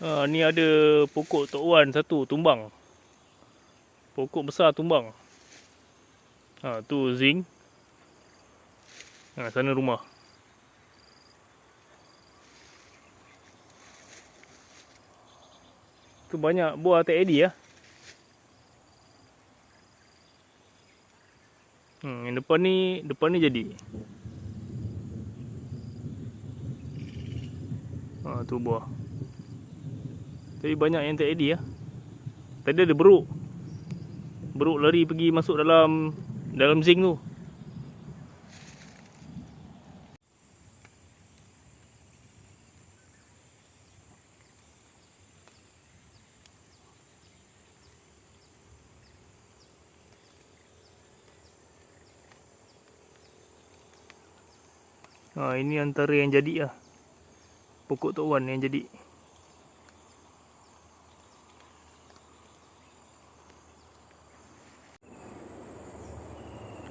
Ha, ni ada pokok Tok Wan satu tumbang. Pokok besar tumbang. Ha, tu zinc. Ha, sana rumah. Tu banyak buah tak eddy ya. Hmm, yang depan ni, depan ni jadi. Ha, tu buah. Tapi banyak yang tak eddy ya. Tadi ada beruk. Beruk lari pergi masuk dalam dalam zinc tu. Ha, ini antara yang jadi lah. Pokok Tok Wan yang jadi.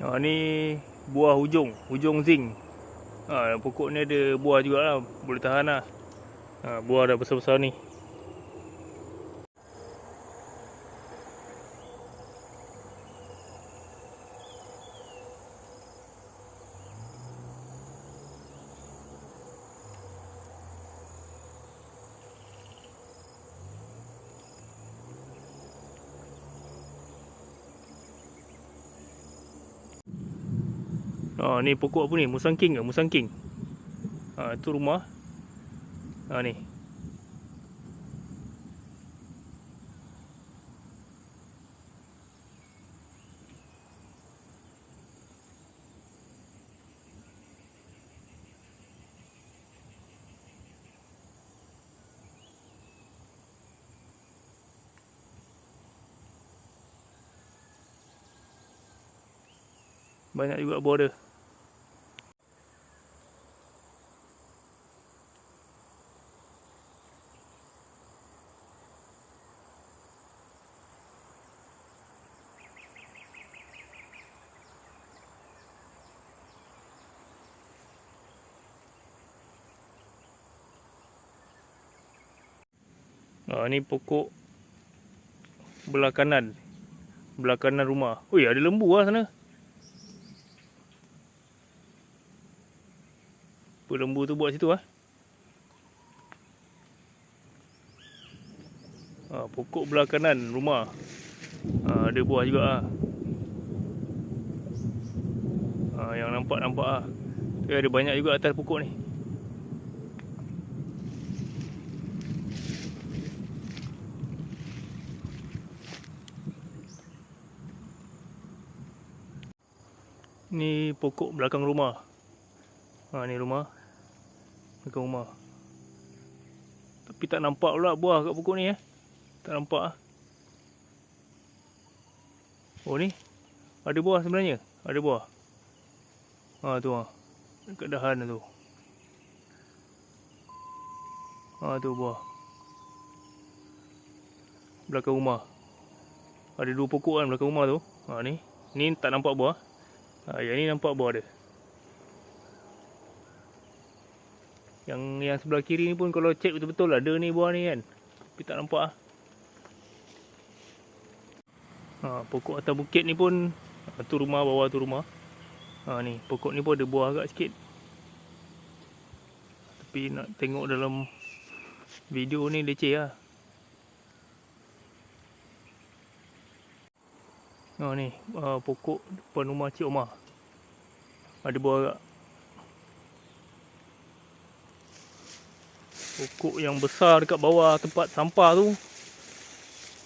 Ha, ni buah hujung, hujung zinc. Ha, pokok ni ada buah juga lah. Boleh tahan lah. Ha, buah dah besar-besar ni. Ha, ni pokok apa ni? Musang King ke? Musang King. Ha, tu rumah. Ha, ni. Banyak juga buah Ha, ni pokok belah kanan. Belah kanan rumah. Ui, ada lembu lah sana. Apa lembu tu buat situ ah? Ha, pokok belah kanan rumah. Ha, ada buah juga ah. Ha, yang nampak-nampak ah. Tu ada banyak juga atas pokok ni. Ni pokok belakang rumah. Ha ni rumah. Belakang rumah. Tapi tak nampak pula buah kat pokok ni eh. Tak nampak ah. Oh ni. Ada buah sebenarnya. Ada buah. Ha tu ah. Dekat dahan tu. Ha tu buah. Belakang rumah. Ada dua pokok kan belakang rumah tu. Ha ni. Ni tak nampak buah. Ha, yang ni nampak buah dia. Yang yang sebelah kiri ni pun kalau cek betul-betul ada ni buah ni kan. Tapi tak nampak ah. Ha, pokok atas bukit ni pun ha, tu rumah bawah tu rumah. Ha ni, pokok ni pun ada buah agak sikit. Tapi nak tengok dalam video ni leceh lah. Ha ni, uh, pokok depan rumah Cik Omar. Ada agak. Pokok yang besar dekat bawah tempat sampah tu.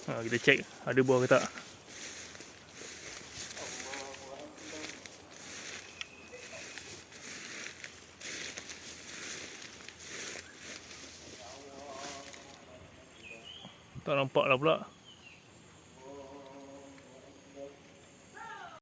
Ha, kita cek ada buah ke tak. Tak nampak lah pula.